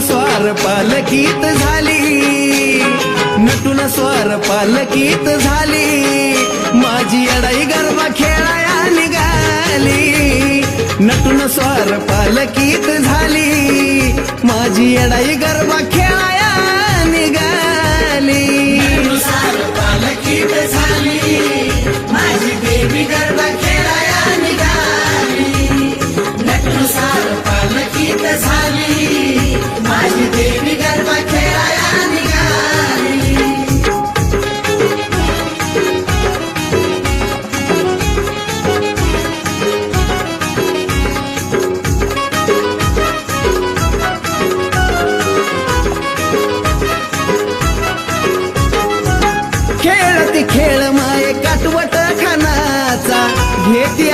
स्वार पालकीत झाली. नटून स्वार पालकीत झाली. माझी अडाई गरबा खेळाया निघाली. नटून स्वार पालकीत झाली. माझी अडाई गरबा खेळ खेळती खेळ माये काटवट खानाचा. घेती